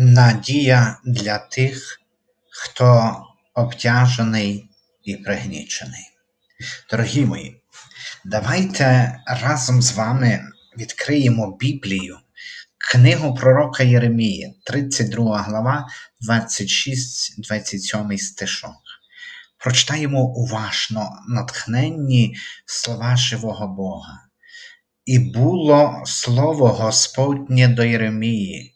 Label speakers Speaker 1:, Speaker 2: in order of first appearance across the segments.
Speaker 1: Надія для тих, хто обтяжений і пригнічений. Дорогі мої, давайте разом з вами відкриємо Біблію, книгу пророка Єремії, 32 глава, 26-27 стишок. Прочитаємо уважно натхненні слова живого Бога. І було слово Господнє до Єремії.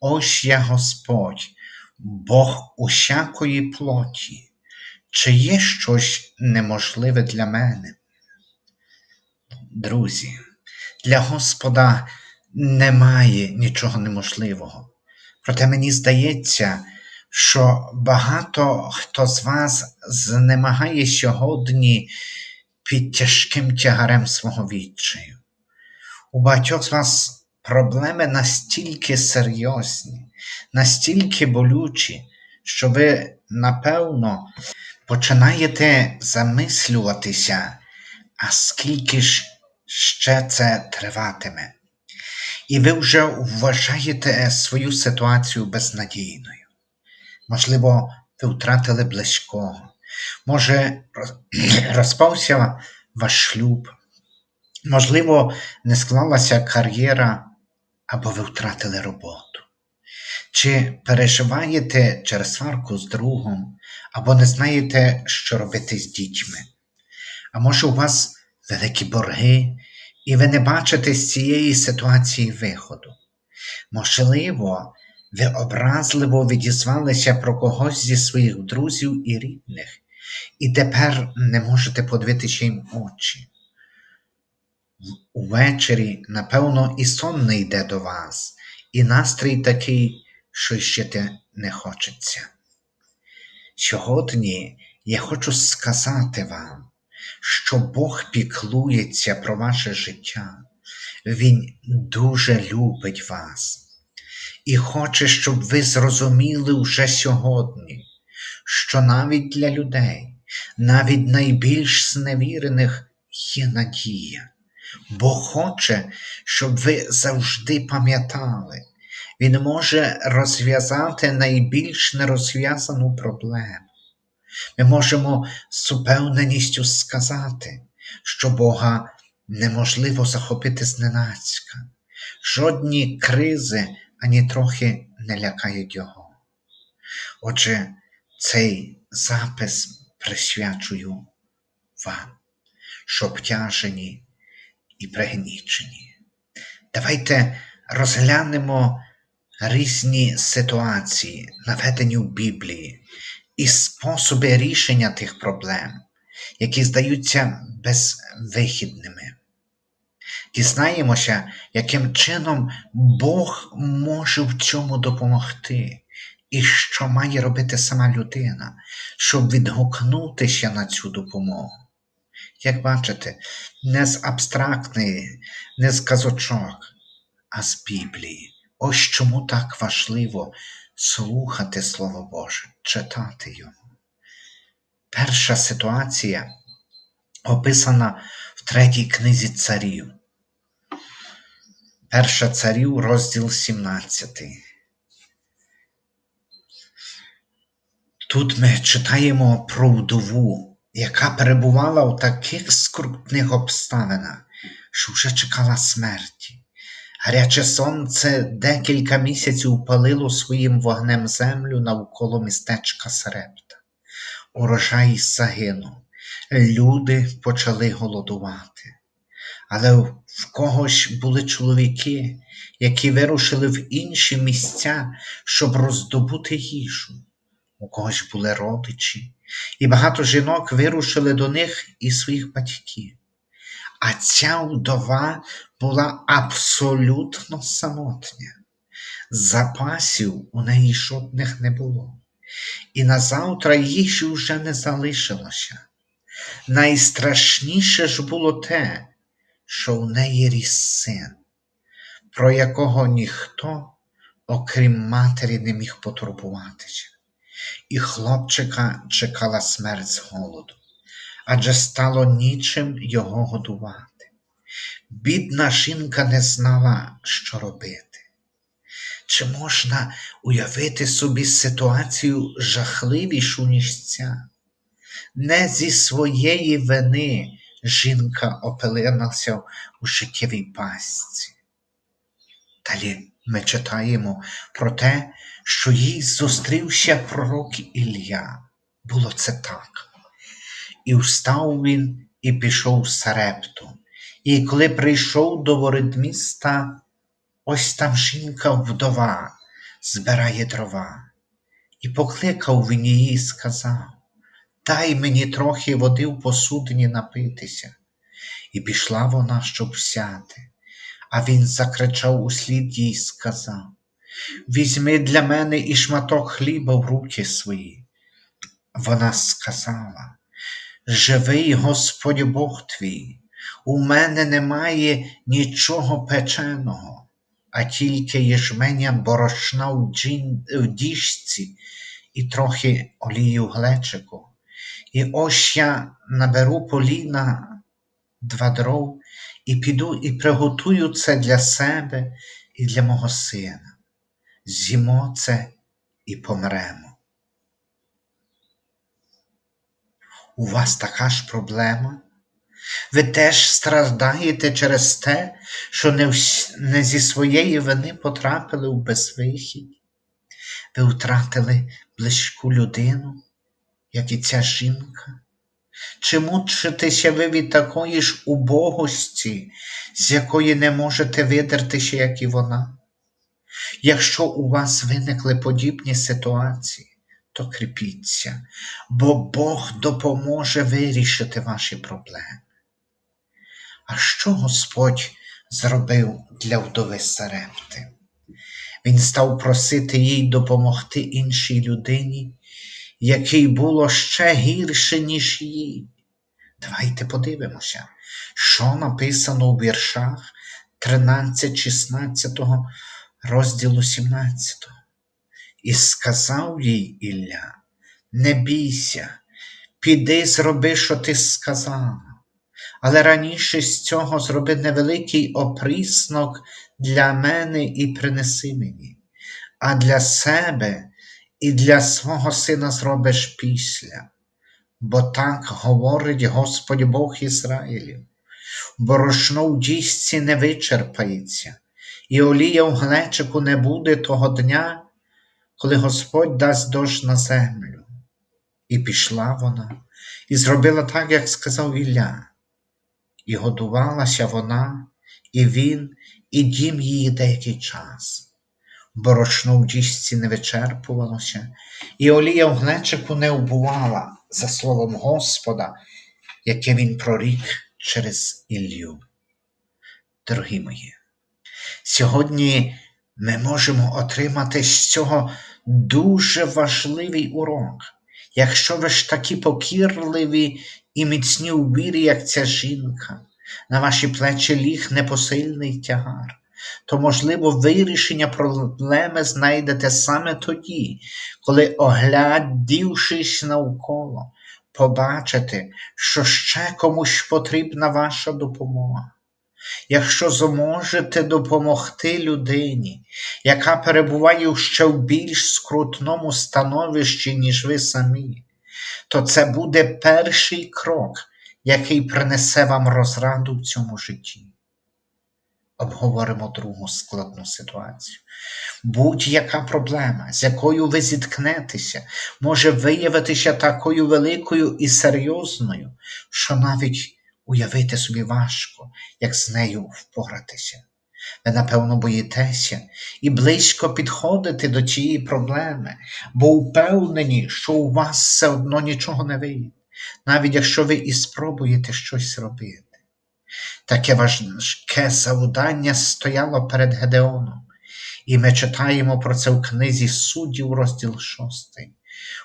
Speaker 1: Ось я Господь, Бог усякої плоті, чи є щось неможливе для мене? Друзі, для Господа немає нічого неможливого. Проте мені здається, що багато хто з вас знемагає сьогодні під тяжким тягарем свого відчаю. У багатьох з вас проблеми настільки серйозні, настільки болючі, що ви, напевно, починаєте замислюватися, а скільки ж ще це триватиме. І ви вже вважаєте свою ситуацію безнадійною. Можливо, ви втратили близького, може, розпався ваш шлюб, можливо, не склалася кар'єра або ви втратили роботу. Чи переживаєте через сварку з другом, або не знаєте, що робити з дітьми? А може, у вас великі борги, і ви не бачите з цієї ситуації виходу? Можливо, ви образливо відізвалися про когось зі своїх друзів і рідних, і тепер не можете подивитися їм очі. Увечері, напевно, і сон не йде до вас, і настрій такий, що жити не хочеться. Сьогодні я хочу сказати вам, що Бог піклується про ваше життя, Він дуже любить вас і хоче, щоб ви зрозуміли вже сьогодні, що навіть для людей, навіть найбільш зневірених є надія. Бо хоче, щоб ви завжди пам'ятали, Він може розв'язати найбільш нерозв'язану проблему. Ми можемо з упевненістю сказати, що Бога неможливо захопити зненацька. Жодні кризи ані трохи не лякають Його. Отже, цей запис присвячую вам, що обтяжені і пригнічені. Давайте розглянемо різні ситуації, наведені в Біблії, і способи рішення тих проблем, які здаються безвихідними. Дізнаємося, яким чином Бог може в цьому допомогти, і що має робити сама людина, щоб відгукнутися на цю допомогу. Як бачите, не з абстрактної, не з казочок, а з Біблії. Ось чому так важливо слухати Слово Боже, читати його. Перша ситуація описана в третій книзі царів. Перша царів, розділ 17. Тут ми читаємо про вдову яка перебувала у таких скрутних обставинах, що вже чекала смерті. Гаряче сонце декілька місяців палило своїм вогнем землю навколо містечка Сарепта. Урожай загинув, люди почали голодувати. Але в когось були чоловіки, які вирушили в інші місця, щоб роздобути їжу. У когось були родичі, і багато жінок вирушили до них і своїх батьків. А ця вдова була абсолютно самотня. Запасів у неї жодних не було, і назавтра їжі вже не залишилося. Найстрашніше ж було те, що в неї ріс син, про якого ніхто, окрім матері, не міг потурбуватися і хлопчика чекала смерть з голоду, адже стало нічим його годувати. Бідна жінка не знала, що робити. Чи можна уявити собі ситуацію жахливішу, ніж ця? Не зі своєї вини жінка опинилася у життєвій пастці. Далі ми читаємо про те, що їй зустрівся пророк Ілля. Було це так. І встав він і пішов з Сарепту. І коли прийшов до воріт міста, ось там жінка вдова збирає дрова. І покликав він її і сказав: Дай мені трохи води в посудині напитися. І пішла вона, щоб сяти. А він закричав услід їй і сказав: Візьми для мене і шматок хліба в руки свої. Вона сказала: Живий Господь Бог твій, у мене немає нічого печеного, а тільки єжменя борошна в, джін, в діжці і трохи олії в глечику. І ось я наберу поліна два дров і піду і приготую це для себе і для мого сина. З'їмо це і помремо. У вас така ж проблема? Ви теж страждаєте через те, що не, вс... не зі своєї вини потрапили в безвихідь. Ви втратили близьку людину, як і ця жінка. Чи мучитеся ви від такої ж убогості, з якої не можете видертися, як і вона? Якщо у вас виникли подібні ситуації, то кріпіться, бо Бог допоможе вирішити ваші проблеми. А що Господь зробив для вдови Сарепти? Він став просити їй допомогти іншій людині, якій було ще гірше, ніж їй. Давайте подивимося, що написано у віршах 13-16 розділу 17. І сказав їй Ілля, не бійся, піди зроби, що ти сказала, але раніше з цього зроби невеликий опріснок для мене і принеси мені, а для себе і для свого сина зробиш після. Бо так говорить Господь Бог Ізраїлів, борошно в дісці не вичерпається, і олія в глечику не буде того дня, коли Господь дасть дощ на землю. І пішла вона, і зробила так, як сказав Ілля, і годувалася вона, і він, і дім її деякий час. Борошно в діжці не вичерпувалося, і олія в глечику не убувала, за словом Господа, яке він прорік через Іллю. Дорогі мої, сьогодні ми можемо отримати з цього дуже важливий урок. Якщо ви ж такі покірливі і міцні у вірі, як ця жінка, на ваші плечі ліг непосильний тягар, то, можливо, вирішення проблеми знайдете саме тоді, коли, оглядівшись навколо, побачите, що ще комусь потрібна ваша допомога. Якщо зможете допомогти людині, яка перебуває ще в більш скрутному становищі, ніж ви самі, то це буде перший крок, який принесе вам розраду в цьому житті. Обговоримо другу складну ситуацію. Будь-яка проблема, з якою ви зіткнетеся, може виявитися такою великою і серйозною, що навіть уявити собі важко, як з нею впоратися. Ви, напевно, боїтеся і близько підходите до цієї проблеми, бо впевнені, що у вас все одно нічого не вийде, навіть якщо ви і спробуєте щось робити. Таке важке завдання стояло перед Гедеоном, і ми читаємо про це в книзі суддів, розділ 6.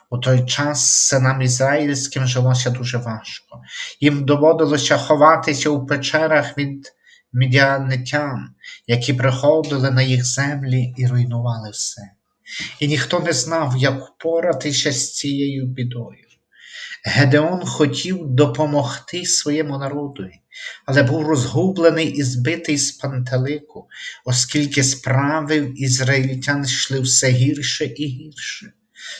Speaker 1: У той час синам ізраїльським жилося дуже важко. Їм доводилося ховатися у печерах від мідіанитян, які приходили на їх землі і руйнували все. І ніхто не знав, як впоратися з цією бідою. Гедеон хотів допомогти своєму народові, але був розгублений і збитий з пантелику, оскільки справи ізраїльтян йшли все гірше і гірше.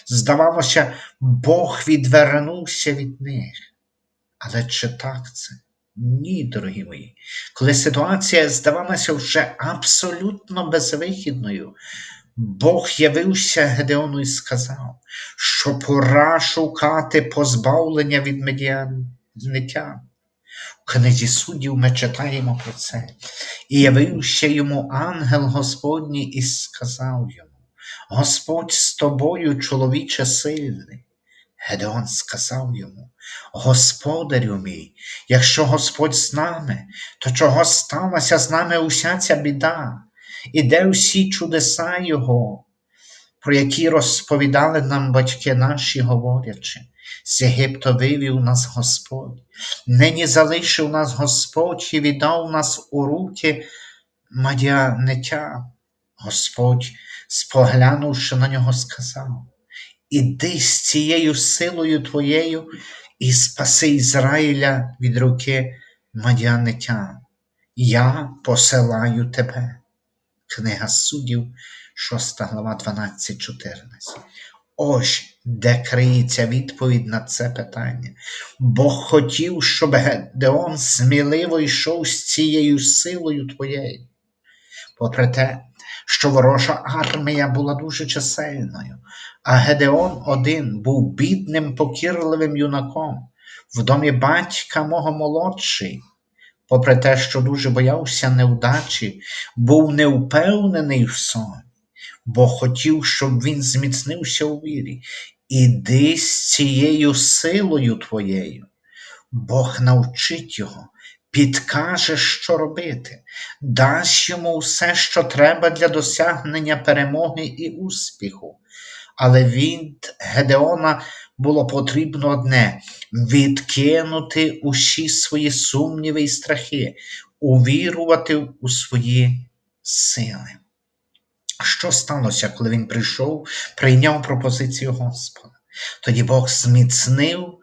Speaker 1: Здавалося, Бог відвернувся від них. Але чи так це? Ні, дорогі мої. Коли ситуація здавалася вже абсолютно безвихідною, Бог явився Гедеону і сказав, що пора шукати позбавлення від медіанитян. В книзі суддів ми читаємо про це. І явився йому ангел Господній і сказав йому: Господь з тобою, чоловіче сильний. Гедеон сказав йому: Господарю мій, якщо Господь з нами, то чого сталася з нами уся ця біда? І де всі чудеса Його, про які розповідали нам батьки наші, говорячи, з Єгипта вивів нас Господь, нині залишив нас Господь і віддав нас у руки мадіанитя. Господь, споглянувши на нього, сказав: Іди з цією силою твоєю і спаси Ізраїля від руки мадіанитян. Я посилаю тебе. Книга суддів, 6 глава 12-14. Ось де криється відповідь на це питання. Бог хотів, щоб Гедеон сміливо йшов з цією силою твоєю. Попри те, що ворожа армія була дуже чисельною, а Гедеон один був бідним, покірливим юнаком, в домі батька мого молодший попри те, що дуже боявся невдачі, був невпевнений в собі, бо хотів, щоб він зміцнився у вірі. Іди з цією силою твоєю. Бог навчить його, підкаже, що робити, дасть йому все, що треба для досягнення перемоги і успіху. Але від Гедеона було потрібно одне відкинути усі свої сумніви і страхи, увірувати у свої сили. Що сталося, коли він прийшов, прийняв пропозицію Господа? Тоді Бог зміцнив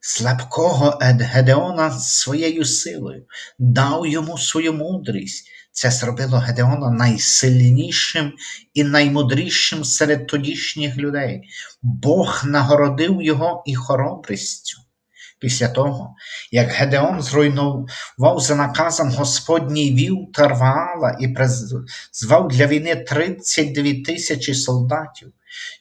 Speaker 1: слабкого Гедеона своєю силою, дав йому свою мудрість. Це зробило Гедеона найсильнішим і наймудрішим серед тодішніх людей. Бог нагородив його і хоробрістю. Після того, як Гедеон зруйнував за наказом Господній вів Тарваала і призвав для війни 32 тисячі солдатів,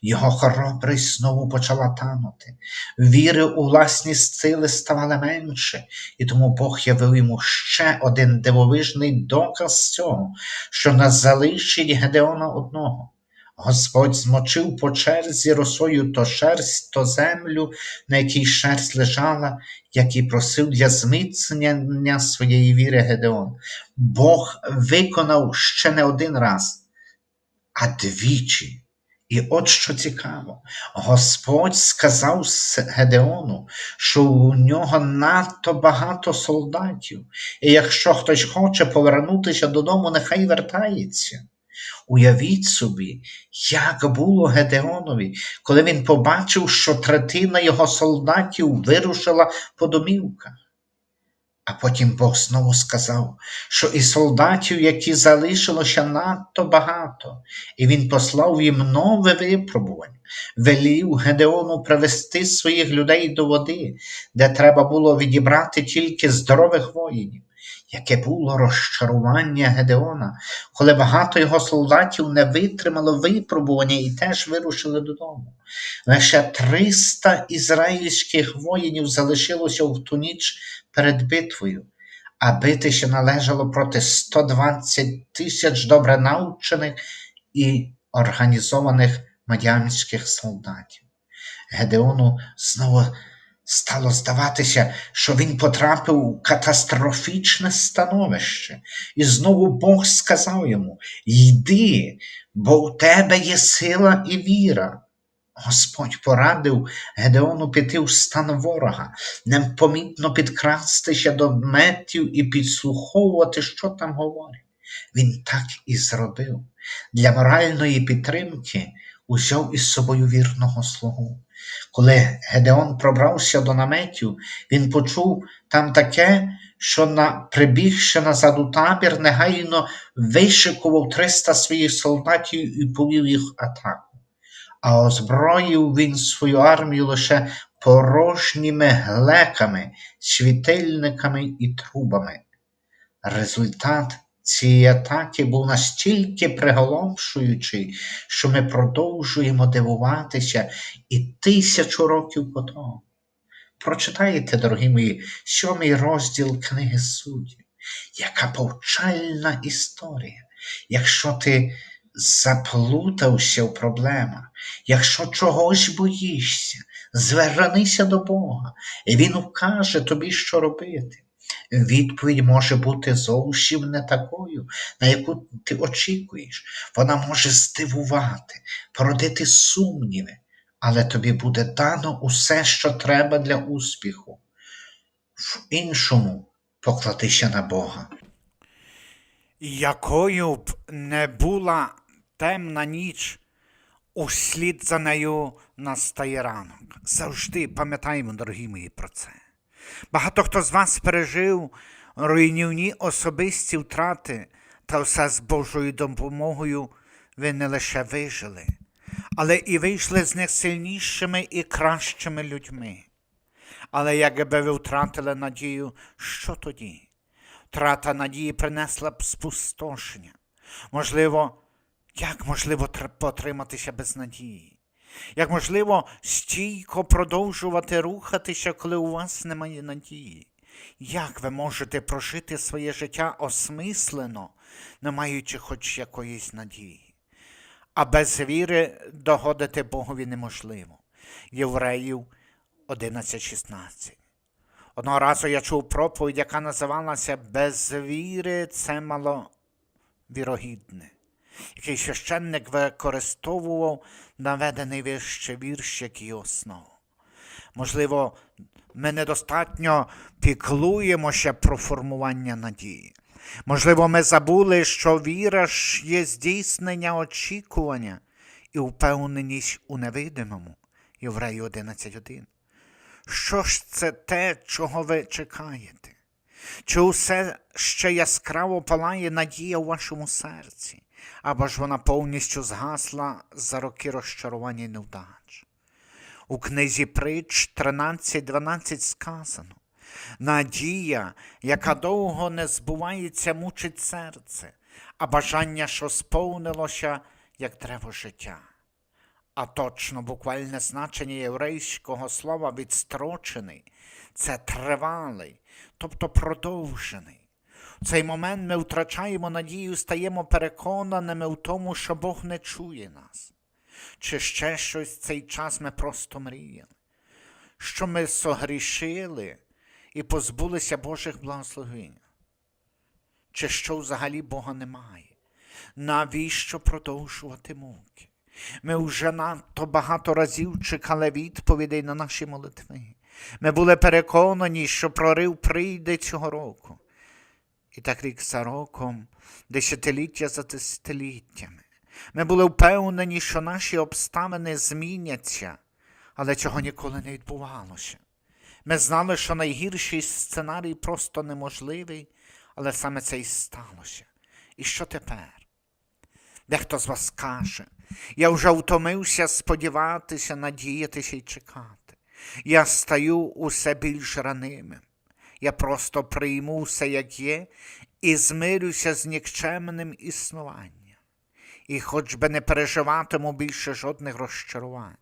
Speaker 1: його хоробрість знову почала танути. Віри у власні сили ставали менше, і тому Бог явив йому ще один дивовижний доказ цього, що нас залишить Гедеона одного. Господь змочив по черзі росою то шерсть, то землю, на якій шерсть лежала, як і просив для зміцнення своєї віри Гедеон. Бог виконав ще не один раз, а двічі. І от що цікаво, Господь сказав Гедеону, що у нього надто багато солдатів, і якщо хтось хоче повернутися додому, нехай вертається. Уявіть собі, як було Гедеонові, коли він побачив, що третина його солдатів вирушила по домівках. А потім Бог знову сказав, що і солдатів, які залишилося надто багато, і він послав їм нове випробування, велів Гедеону привести своїх людей до води, де треба було відібрати тільки здорових воїнів. Яке було розчарування Гедеона, коли багато його солдатів не витримало випробування і теж вирушили додому. Лише 300 ізраїльських воїнів залишилося в ту ніч перед битвою, а битися належало проти 120 тисяч добре навчених і організованих мадіанських солдатів. Гедеону знову стало здаватися, що він потрапив у катастрофічне становище, і знову Бог сказав йому: Йди, бо у тебе є сила і віра. Господь порадив Гедеону піти в стан ворога, непомітно підкрастися до метів і підслуховувати, що там говорять. Він так і зробив. Для моральної підтримки узяв із собою вірного слугу. Коли Гедеон пробрався до наметів, він почув там таке, що, на, прибігши назад у табір, негайно вишикував 300 своїх солдатів і повів їх атаку. А озброїв він свою армію лише порожніми глеками, світильниками і трубами. Результат цієї атаки був настільки приголомшуючий, що ми продовжуємо дивуватися і тисячу років по тому. Прочитайте, дорогі мої, сьомий розділ книги суддів. Яка повчальна історія. Якщо ти заплутався в проблемах, якщо чогось боїшся, звернися до Бога, і Він вкаже тобі, що робити. Відповідь може бути зовсім не такою, на яку ти очікуєш. Вона може здивувати, породити сумніви, але тобі буде дано усе, що треба для успіху. В іншому покладися на Бога.
Speaker 2: Якою б не була темна ніч, услід за нею настає ранок. Завжди пам'ятаємо, дорогі мої, про це. Багато хто з вас пережив руйнівні особисті втрати, та все з Божою допомогою ви не лише вижили, але і вийшли з них сильнішими і кращими людьми. Але якби ви втратили надію, що тоді? Втрата надії принесла б спустошення. Можливо, як можливо тр- потриматися без надії? Як можливо стійко продовжувати рухатися, коли у вас немає надії? Як ви можете прожити своє життя осмислено, не маючи хоч якоїсь надії? А без віри догодити Богові неможливо. Євреїв 11.16 Одного разу я чув проповідь, яка називалася Без віри це маловірогідне, який священник використовував наведений вище вірш, як і основу. Можливо, ми недостатньо піклуємося про формування надії. Можливо, ми забули, що віра ж є здійснення очікування і впевненість у невидимому. Євреї 11.1. Що ж це те, чого ви чекаєте? Чи усе ще яскраво палає надія у вашому серці, або ж вона повністю згасла за роки розчарування і невдач? У книзі притч 13.12 сказано: Надія, яка довго не збувається, мучить серце, а бажання, що сповнилося, як древо життя. А точно буквальне значення єврейського слова відстрочений це тривалий, тобто продовжений. Цей момент ми втрачаємо надію, стаємо переконаними в тому, що Бог не чує нас. Чи ще щось в цей час ми просто мріяли, що ми согрішили і позбулися Божих благословень? Чи що взагалі Бога немає? Навіщо продовжувати муки? Ми вже надто багато разів чекали відповідей на наші молитви. Ми були переконані, що прорив прийде цього року. І так рік за роком, десятиліття за десятиліттями. Ми були впевнені, що наші обставини зміняться, але цього ніколи не відбувалося. Ми знали, що найгірший сценарій просто неможливий, але саме це і сталося. І що тепер? Дехто з вас каже, я вже втомився сподіватися, надіятися і чекати. Я стаю усе більш ранимим. Я просто прийму все, як є, і змирюся з нікчемним існуванням. І хоч би не переживатиму більше жодних розчарувань,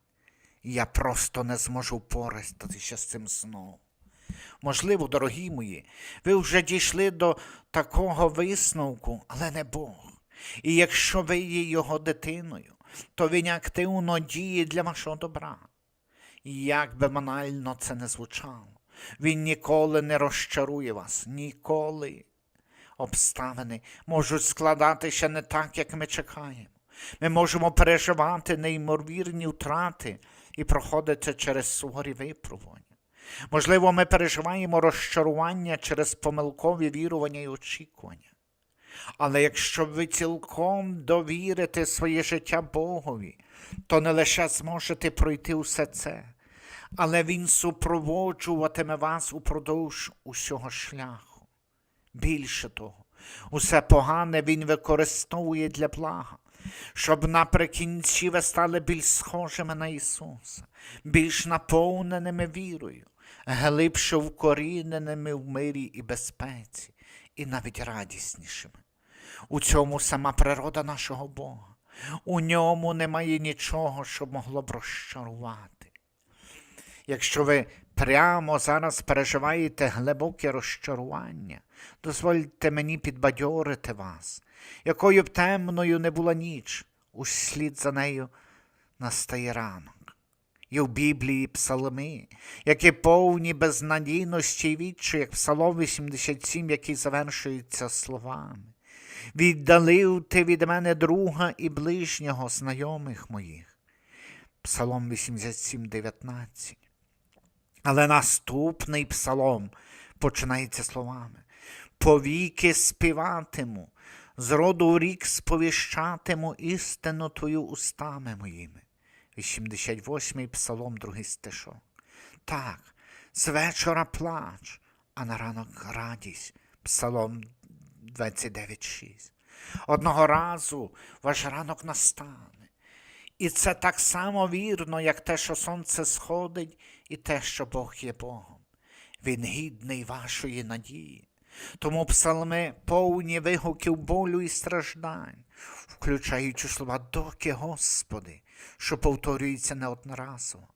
Speaker 2: я просто не зможу впоратися з цим знову. Можливо, дорогі мої, ви вже дійшли до такого висновку, але не Бог. І якщо ви є його дитиною, то він активно діє для вашого добра. І як би банально це не звучало, він ніколи не розчарує вас, ніколи. Обставини можуть складатися не так, як ми чекаємо. Ми можемо переживати неймовірні втрати і проходити через суворі випробування. Можливо, ми переживаємо розчарування через помилкові вірування і очікування. Але якщо ви цілком довірите своє життя Богові, то не лише зможете пройти усе це, але Він супроводжуватиме вас упродовж усього шляху. Більше того, усе погане Він використовує для блага, щоб наприкінці ви стали більш схожими на Ісуса, більш наповненими вірою, глибше вкоріненими в мирі і безпеці, і навіть радіснішими. У цьому сама природа нашого Бога. У ньому немає нічого, що могло б розчарувати. Якщо ви прямо зараз переживаєте глибоке розчарування, дозвольте мені підбадьорити вас, якою б темною не була ніч, услід за нею настає ранок. Є в Біблії псалми, які повні безнадійності і відчу, як Псалом 87, який завершується словами. Віддалив ти від мене друга і ближнього знайомих моїх. Псалом 87, 19. Але наступний псалом починається словами: Повіки співатиму, з роду в рік сповіщатиму істину твою устами моїми. 88-й псалом, другий стишок. Так, з вечора плач, а на ранок радість. Псалом 29.6. Одного разу ваш ранок настане. І це так само вірно, як те, що сонце сходить, і те, що Бог є Богом. Він гідний вашої надії. Тому псалми повні вигуків болю і страждань, включаючи слова доки, Господи, що повторюється неодноразово.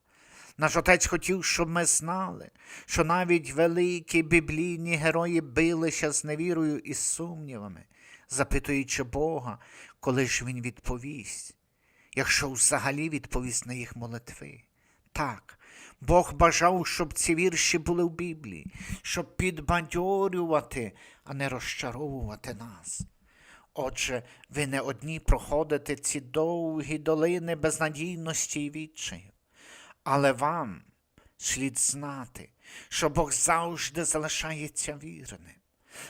Speaker 2: Наш отець хотів, щоб ми знали, що навіть великі біблійні герої билися з невірою і сумнівами, запитуючи Бога, коли ж він відповість, якщо взагалі відповість на їх молитви. Так, Бог бажав, щоб ці вірші були в Біблії, щоб підбадьорювати, а не розчаровувати нас. Отже, ви не одні проходите ці довгі долини безнадійності і відчаю. Але вам слід знати, що Бог завжди залишається вірним.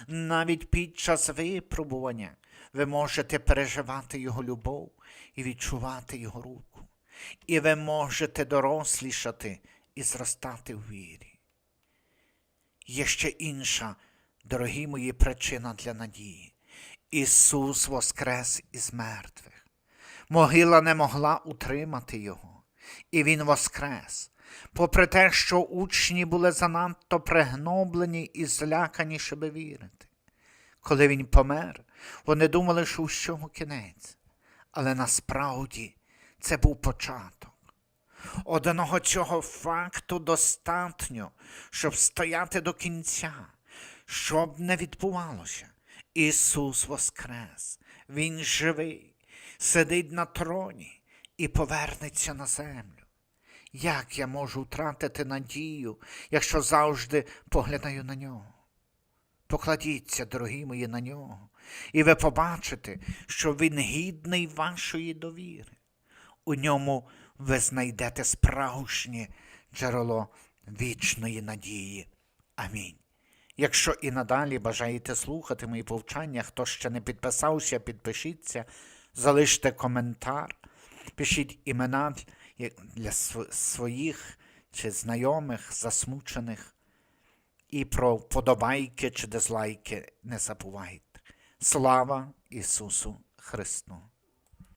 Speaker 2: Навіть під час випробування ви можете переживати Його любов і відчувати Його руку. І ви можете дорослішати і зростати в вірі. Є ще інша, дорогі мої, причина для надії. Ісус воскрес із мертвих. Могила не могла утримати Його, і Він воскрес, попри те, що учні були занадто пригноблені і злякані, щоб вірити. Коли він помер, вони думали, що всьому кінець, але насправді це був початок. Одного цього факту достатньо, щоб стояти до кінця, щоб не відбувалося. Ісус Воскрес, Він живий, сидить на троні і повернеться на землю. Як я можу втратити надію, якщо завжди поглядаю на нього? Покладіться, дорогі мої, на нього, і ви побачите, що він гідний вашої довіри. У ньому ви знайдете справжнє джерело вічної надії. Амінь. Якщо і надалі бажаєте слухати мої повчання, хто ще не підписався, підпишіться, залиште коментар, пишіть імена для своїх чи знайомих, засмучених. І про вподобайки чи дизлайки не забувайте. Слава Ісусу Христу!